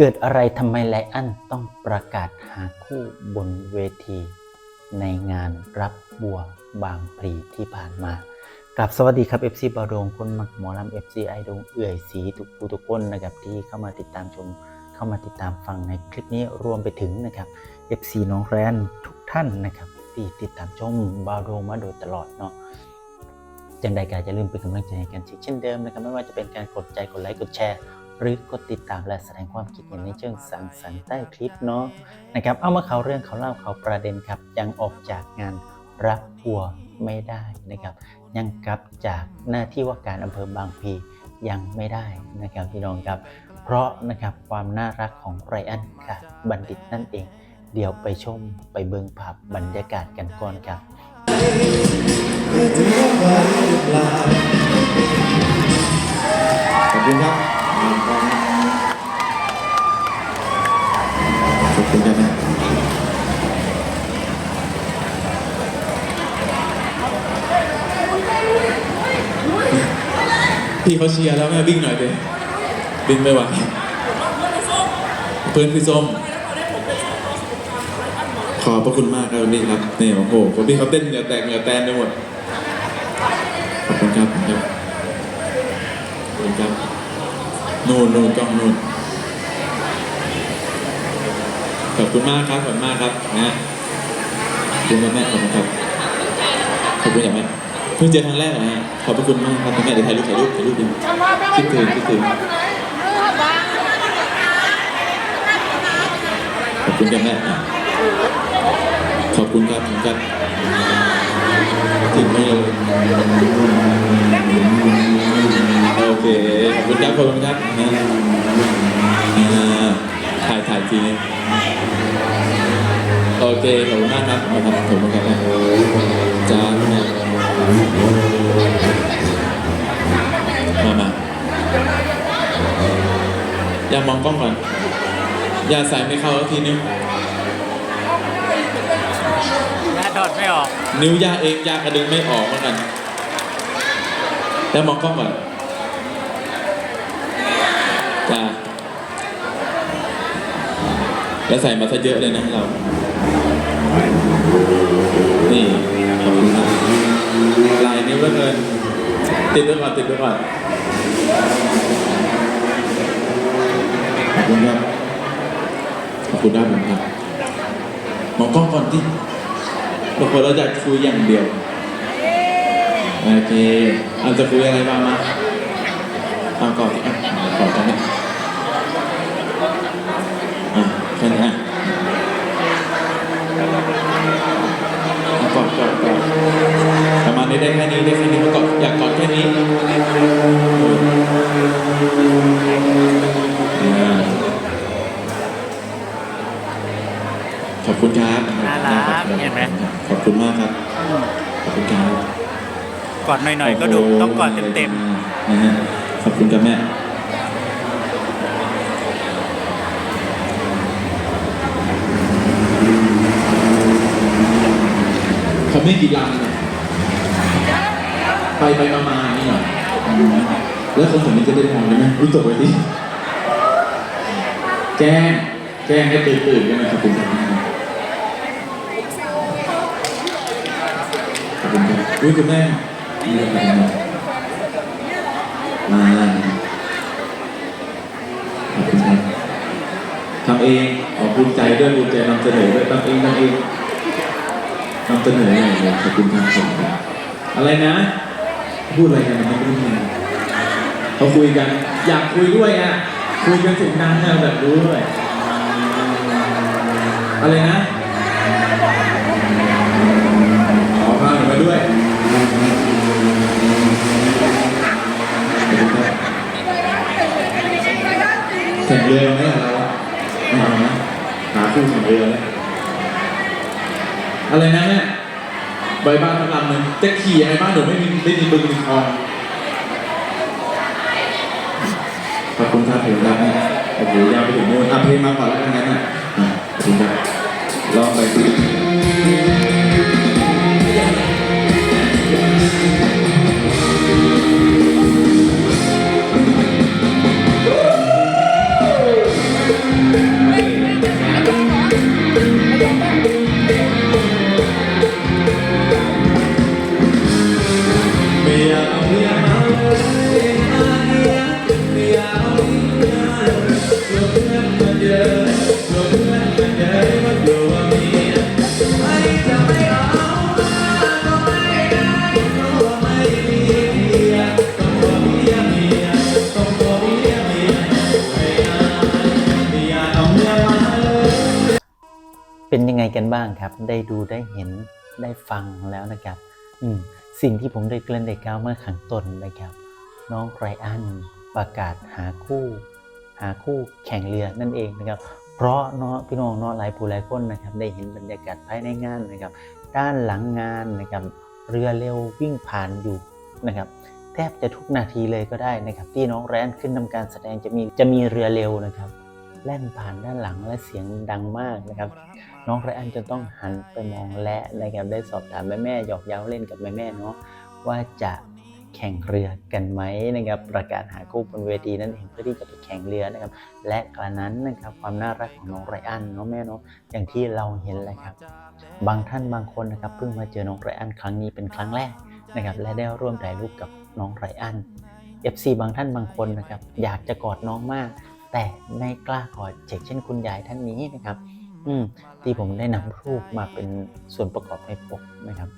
เกิดอะไรทำไมไลอันต้องประกาศหาคู่บนเวที ในงานรับบัวบางพลีที่ผ่านมากับสวัสดีครับ FC บาโดงคนหมักหมอลำ FC ไอดงเอื่อยสีทุกผู้ทุกคนนะครับที่เข้ามาติดตามชม เข้ามาติดตามฟังในคลิปนี้รวมไปถึงนะครับ FC น้องแรนทุกท่านนะครับที่ติดตามชมบาโดงมาโดยตลอดเนาะจังใดก็อย่าลืมเป็นกำลังใจให้กันเช่นเดิมนะครับไม่ว่าจะเป็นการกดใจกดไลค์กดแชร์ หรือกดติดตามและแสดงความคิดเห็นในเชิงสังสรรค์ใต้คลิปเนาะนะครับ เอามาเขาเรื่องเขาเล่าเขาประเด็นครับ ยังออกจากงานรับบัวไม่ได้นะครับ ยังกลับจากหน้าที่ว่าการอำเภอบางพียังไม่ได้นะครับพี่น้องครับ เพราะนะครับความน่ารักของไรอันค่ะบัณฑิตนั่นเอง เดี๋ยวไปชมไปเบิงภาพบรรยากาศกันก่อนครับขอบคุณครับ ขอบคุณครับนะพี่เขาเชียร์แล้วแม่วิ่งหน่อยดิวิ่งไม่ไหวเพื่อนพี่ส้มขอบพระคุณมากครับวันนี้ครับนี่โอ้โหพี่เขาเต้นเหงื่อแตกเหงื่อแตนไปหมดขอบคุณครับขอบคุณครับ นู่นนู่นกล้องนู่นขอบคุณมากครับ ขอบคุณมากครับนะขอบคุณแม่ขอบคุณครับขอบคุณอย่างแม่เพิ่งเจอครั้งแรกเหรอฮะขอบพระคุณมากครับคุณแม่เดี๋ยวถ่ายรูปถ่ายรูปถ่ายรูปดิคิดถึงคิดถึงขอบคุณครับแม่ขอบคุณครับขอบคุณครับถึงไม่เลยโอเค ครับขอบคุณครับถ่ายถ่ายทีนึงโอเคขอบคุณมากครับขอบคุณครับขอบคุณครับจ้ามามาอย่ามองกล้องก่อน อย่าใส่ไม่เข้าแล้วทีนึงหน้าถอดไม่ออก นิ้วยาเองยากระดึงไม่ออกเหมือนกันแล้วมองกล้องก่อน แล้วใส่มาซะเยอะเลยนะเรา นี่ขอบคุณครับลายนิ้วแล้วเกินติดไว้ก่อนติดไว้ก่อนขอบคุณครับขอบคุณด้านผมครับมองกล้องก่อนที่บางคนเราอยากคุยอย่างเดียวโอเคอาจจะคุยอะไรบ้างมาเอาก่อนอะขอนกันนะอะ แค่นี้อะเอากอดกอดกอดประมาณนี้ได้แค่นี้ได้แค่นี้ก็อยากกอดแค่นี้อ่าขอบคุณครับน่ารักเห็นไหมขอบคุณมากครับ ขอบคุณครับกอดหน่อยๆก็ดูต้องกอดเต็มๆนะฮะขอบคุณครับแม่ เขา ไม่กี่ลำเนี่ยไปไปมามานี่เหรออืมแล้วคนแถวนี้จะได้มองได้ไหมรู้ตัวไว้ดิแจ้งแจ้งให้ตื่นตื่นกันนะขอบคุณครับขอบคุณครับอุ้ยคุณแม่นี่ขอบคุณครับมาขอบคุณครับทำเองขอบคุณใจด้วยภูมิใจนำเสนอด้วยทำเองทำเอง เสนออย่างเดียวขอบคุณครับขอบคุณครับอะไรนะ พูดอะไรกันไม่รู้เลยเขาคุยกัน อยากคุยด้วยอะคุยกันเสียงดังอะแบบรู้ด้วยอะไรนะขอฟังหน่อยมาด้วยขอบคุณครับแข่งเรือไหมอะเราอะไม่เอานะหาคู่แข่งเรือแล้วอะไรนะเนี่ย ใบบ้านทั้งลำหนึ่งจะขี่ยังไงบ้านหนูไม่มีไม่มีบึงมีคลองขอบคุณครับถึงแล้วนะโอ้โหยาวไปถึงโน่นอะเพลงมาก่อนแล้วกันงั้นอะอะขอบคุณครับลองไป กันบ้างครับ ได้ดูได้เห็นได้ฟังแล้วนะครับ อืมสิ่งที่ผมได้เกริ่นได้กล่าวเมื่อขังต้นนะครับ น้องไรอันประกาศหาคู่ หาคู่แข่งเรือนั่นเองนะครับ เพราะเนาะพี่น้องเนาะหลายผู้หลายคนนะครับ ได้เห็นบรรยากาศภายในงานนะครับ ด้านหลังงานนะครับ เรือเร็ววิ่งผ่านอยู่นะครับแทบจะทุกนาทีเลยก็ได้นะครับ ที่น้องแรนขึ้นทำการแสดงจะมีจะมีเรือเร็วนะครับ แล่นผ่านด้านหลังและเสียงดังมากนะครับ น้องไรอันจะต้องหันไปมองและนะครับได้สอบถามแม่แม่ๆหยอกเย้าเล่นกับแม่แม่ๆเนาะว่าจะแข่งเรือกันไหมนะครับประกาศหาคู่บนเวทีนั่นเองเพื่อที่จะไปแข่งเรือนะครับ และกระนั้นนะครับความน่ารักของน้องไรอันเนาะแม่เนาะอย่างที่เราเห็นเลยครับ บางท่านบางคนนะครับเพิ่งมาเจอน้องไรอันครั้งนี้เป็นครั้งแรกนะครับและได้ร่วมถ่ายรูปกับน้องไรอัน FC บางท่านบางคนนะครับอยากจะกอดน้องมาก แต่ไม่กล้ากอดเช่นเช่นคุณยายท่านนี้นะครับ อืมที่ผมได้นำรูปมาเป็นส่วนประกอบในปกนะครับ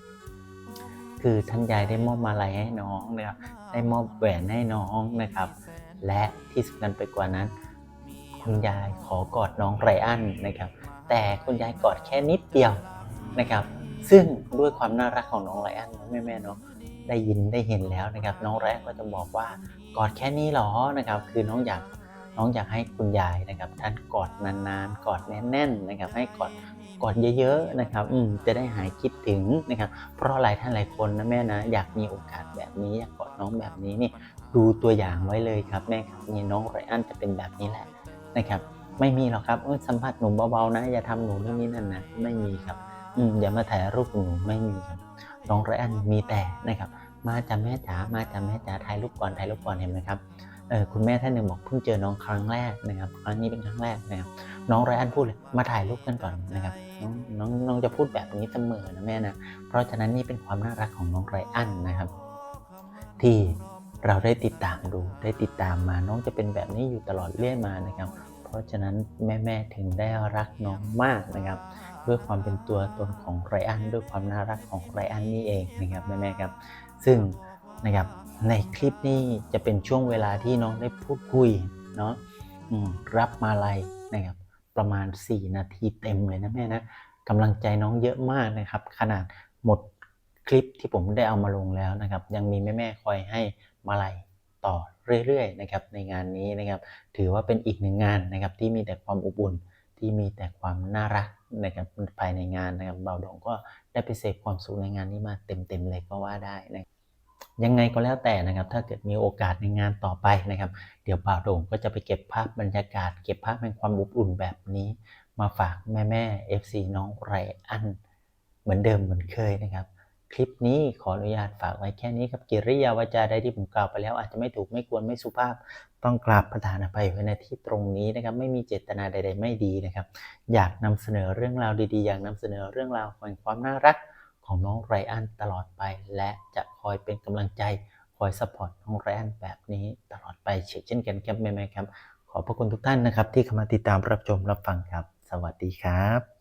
คือท่านยายได้มอบมาลัยให้น้องนะครับได้มอบแหวนให้น้องนะครับ และที่สำคัญไปกว่านั้น คุณยายขอกอดน้องไรอันนะครับ แต่คุณยายกอดแค่นิดเดียวนะครับ ซึ่งด้วยความน่ารักของน้องไรอันเนาะแม่ๆเนาะได้ยินได้เห็นแล้วนะครับ น้องไรอันก็จะบอกว่ากอดแค่นี้เหรอนะครับ คือน้องอยาก น้องอยากให้คุณยายนะครับท่านกอดนานๆ กอดแน่นๆนะครับให้กอดกอดเยอะๆนะครับอืมจะได้หายคิดถึงนะครับเพราะหลายท่านหลายคนนะแม่นะอยากมีโอกาสแบบนี้อยากกอดน้องแบบนี้นี่ดูตัวอย่างไว้เลยครับแม่ครับนี่น้องไรอันจะเป็นแบบนี้แหละนะครับไม่มีหรอกครับเอ้ยสัมผัสหนูเบาๆนะ อย่าทำหนูนู่นนี่นั่นนะไม่มีครับอืมอย่ามาถ่ายรูปหนูไม่มีครับน้องไรอันมีแต่นะครับ มาจ้าแม่จ๋ามาจ้าแม่จ๋าถ่ายรูปก่อนถ่ายรูปก่อนเห็นไหมครับ คุณแม่ท่านหนึ่งบอกเพิ่งเจอน้องครั้งแรกนะครับครั้งนี้เป็นครั้งแรกนะครับน้องไรอันพูดเลยมาถ่ายรูปกันก่อนนะครับน้องน้องจะพูดแบบนี้เสมอนะแม่นะเพราะฉะนั้นนี่เป็นความน่ารักของน้องไรอันนะครับ ที่เราได้ติดตามดูได้ติดตามมาน้องจะเป็นแบบนี้อยู่ตลอดเรื่อยมานะครับ เพราะฉะนั้นแม่ๆถึงได้รักน้องมากนะครับด้วยความเป็นตัวตนของไรอันด้วยความน่ารักของไรอันนี่เองนะครับแม่ๆครับ ซึ่งนะครับ ในคลิปนี้จะเป็นช่วงเวลาที่น้องได้พูดคุยเนาะรับมาลัยนะครับ ประมาณ 4 นาทีเต็มเลยนะแม่นะกำลังใจน้องเยอะมากนะครับ ขนาดหมดคลิปที่ผมได้เอามาลงแล้วนะครับ ยังมีแม่ๆคอยให้มาลัยต่อเรื่อยๆนะครับในงานนี้นะครับ ถือว่าเป็นอีกหนึ่งงานนะครับที่มีแต่ความอบอุ่นที่มีแต่ความน่ารักนะครับภายในงานนะครับเบาดองก็ได้ไปเสพความสุขในงานนี้มาเต็มๆเลยก็ว่าได้นะ ยังไงก็แล้วแต่นะครับ ถ้าเกิดมีโอกาสในงานต่อไปนะครับ เดี๋ยวบ่าวโด่งก็จะไปเก็บภาพบรรยากาศ เก็บภาพแห่งความอบอุ่นแบบนี้ มาฝากแม่แม่ FC น้องไรอันเหมือนเดิมเหมือนเคยนะครับ คลิปนี้ขออนุญาตฝากไว้แค่นี้ครับกิริยาวาจาใดที่ผมกล่าวไปแล้ว อาจจะไม่ถูกไม่ควรไม่สุภาพต้องกราบประธานอภัยไว้ในที่ตรงนี้นะครับ ไม่มีเจตนาใด ๆ ไม่ดีนะครับ อยากนำเสนอเรื่องราวดีๆ อยากนำเสนอเรื่องราวแห่งความน่ารัก ของน้องไรอันตลอดไป และจะคอยเป็นกำลังใจคอยสปอร์ตน้องไรอันแบบนี้ตลอดไปเช่นกันครับแม่ๆครับ ขอบพระคุณทุกท่านนะครับ ที่เข้ามาติดตามรับชมรับฟังครับ สวัสดีครับ